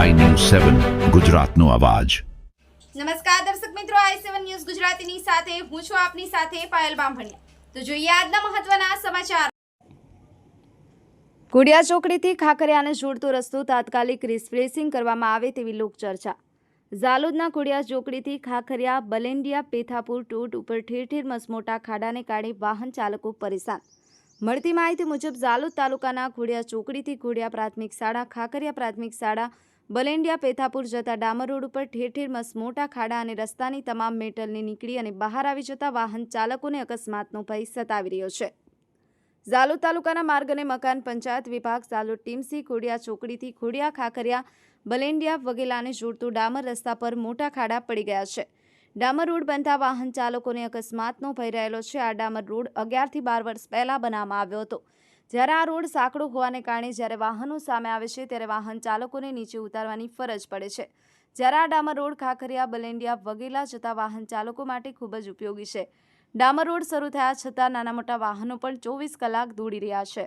સેવન ગુજરાતનો અવાજ. નમસ્કાર દર્શક મિત્રો આઈ સેવન ન્યૂઝ ગુજરાતીની સાથે હું છું આપની સાથે પાયલ બામભણિયા. તો જોઈએ આજના મહત્વના સમાચાર. કુડિયા ચોકડીથી ખાખરિયાને જોડતો રસ્તો તાત્કાલિક રિસ્પ્લેસિંગ કરવામાં આવે તેવી લોકચર્ચા. ઝાલોદના કોડિયા ચોકડીથી ખાખરિયા બલેન્ડિયા પેથાપુર ટોટ ઉપર ઠેર ઠેર મસમોટા ખાડાને કારણે વાહન ચાલકો પરેશાન. મળતી માહિતી મુજબ ઝાલોદ તાલુકાના ખોડિયા ચોકડીથી ખોડિયા પ્રાથમિક શાળા ખાખરિયા પ્રાથમિક શાળા બલેન્ડિયા પેથાપુર જતા ડામર રોડ ઉપર ઠેર ઠેર મસમોટા ખાડા અને રસ્તાની તમામ મેટલની નીકળી અને બહાર આવી જતા વાહન ચાલકોને અકસ્માતનો ભય સતાવી રહ્યો છે. ઝાલોદ તાલુકાના માર્ગ અને મકાન પંચાયત વિભાગ ઝાલોદ ટીમસી ખોડિયા ચોકડીથી ખોડિયા, ખાખરિયા, બલેન્ડિયા વગેલાને જોડતું ડામર રસ્તા પર મોટા ખાડા પડી ગયા છે. ડામર રોડ બનતા વાહન ચાલકોને અકસ્માતનો ભય રહેલો છે. આ ડામર રોડ અગિયારથી બાર વર્ષ પહેલાં બનાવવામાં આવ્યો હતો. જ્યારે આ રોડ સાંકડો હોવાને કારણે જ્યારે વાહનો સામે આવે છે, ત્યારે વાહન ચાલકોને નીચે ઉતારવાની ફરજ પડે છે. જ્યારે આ ડામર રોડ, ખાખરિયા, બલેન્ડિયા વગેલા જતા વાહન ચાલકો માટે ખૂબ જ ઉપયોગી છે. ડામર રોડ શરૂ થયા છતાં નાના મોટા વાહનો પણ ચોવીસ કલાક દોડી રહ્યા છે.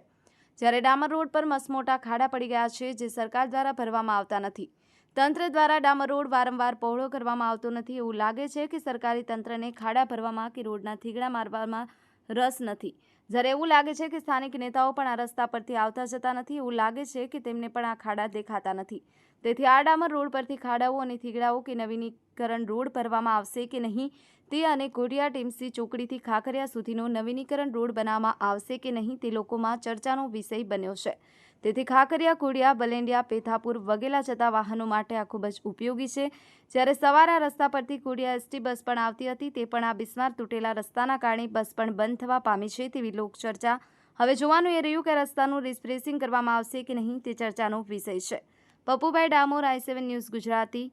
જ્યારે ડામર રોડ પર મસમોટા ખાડા પડી ગયા છે, જે સરકાર દ્વારા ભરવામાં આવતા નથી. તંત્ર દ્વારા ડામર રોડ વારંવાર પહોળો કરવામાં આવતો નથી. એવું લાગે છે કે સરકારી તંત્રને ખાડા ભરવામાં કે રોડના થીગડા મારવામાં રસ નથી. જ્યારે એવું લાગે છે કે સ્થાનિક નેતાઓ પણ આ રસ્તા પરથી આવતા જતા નથી, એવું લાગે છે કે તેમને પણ આ ખાડા દેખાતા નથી. તેથી આ ડામર રોડ પરથી ખાડાઓ અને થીગડાઓ કે નવીનીકરણ રોડ ભરવામાં આવશે કે નહીં, તે અને કોડિયા ટીમસી ચોકડીથી ખાખરિયા સુધીનો નવીનીકરણ રોડ બનાવવામાં આવશે કે નહીં, તે લોકોમાં ચર્ચાનો વિષય બન્યો છે. તેથી ખાખરિયા, કુડિયા, બલેન્ડિયા, પેથાપુર વગેલા જતા વાહનો માટે આ ખૂબ જ ઉપયોગી છે. જ્યારે સવારે રસ્તા પરથી કુડિયા એસટી બસ પણ આવતી હતી, તે પણ આ બિસ્માર તૂટેલા રસ્તાના કારણે બસ પણ બંધ થવા પામી છે તેવી લોકચર્ચા હવે જોવાનું એ રહ્યું કે રસ્તાનું રિસ્પ્રેસિંગ કરવામાં આવશે કે નહીં તે ચર્ચાનો વિષય છે. Pappubhai Damor, I seven news Gujarati.